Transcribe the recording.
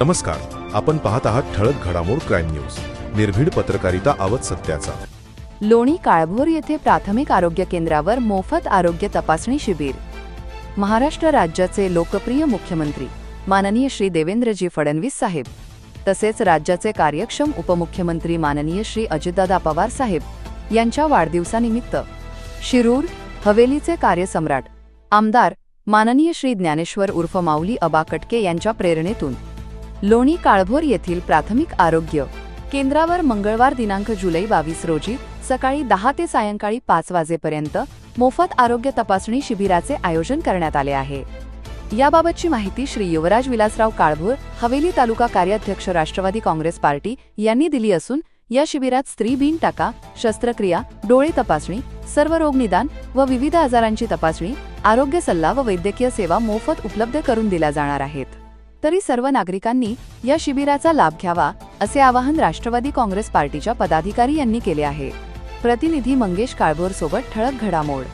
नमस्कार. आपण पाहत आहात ठळक घडामोड क्राईम न्यूज. निर्भीड पत्रकारिता आवत सत्याचा. लोणी काळभोर येथे प्राथमिक आरोग्य केंद्रावर मोफत आरोग्य तपासणी शिबिर. महाराष्ट्र राज्याचे लोकप्रिय मुख्यमंत्री माननीय श्री देवेंद्रजी फडणवीस साहेब तसेच राज्याचे कार्यक्षम उपमुख्यमंत्री माननीय श्री अजितदादा पवार साहेब यांच्या वाढदिवसानिमित्त शिरूर हवेलीचे कार्यसम्राट आमदार माननीय श्री ज्ञानेश्वर उर्फ माऊली अबा कटके यांच्या प्रेरणेतून लोणी काळभोर येथील प्राथमिक आरोग्य केंद्रावर मंगळवार दिनांक जुलै बावीस रोजी सकाळी दहा ते सायंकाळी पाच वाजेपर्यंत मोफत आरोग्य तपासणी शिबिराचे आयोजन करण्यात आले आहे. याबाबतची माहिती श्री युवराज विलासराव काळभोर हवेली तालुका कार्याध्यक्ष राष्ट्रवादी काँग्रेस पार्टी यांनी दिली असून या शिबिरात स्त्री बीन टाका शस्त्रक्रिया डोळे तपासणी सर्व रोग निदान व विविध आजारांची तपासणी आरोग्य सल्ला व वैद्यकीय सेवा मोफत उपलब्ध करून दिल्या जाणार आहेत. तरी सर्व नागरिकांनी या शिबिराचा लाभ घ्यावा असे आवाहन राष्ट्रवादी काँग्रेस पार्टीच्या पदाधिकारी यांनी केले आहे. प्रतिनिधी मंगेश काळभोर सोबत ठळक घडामोड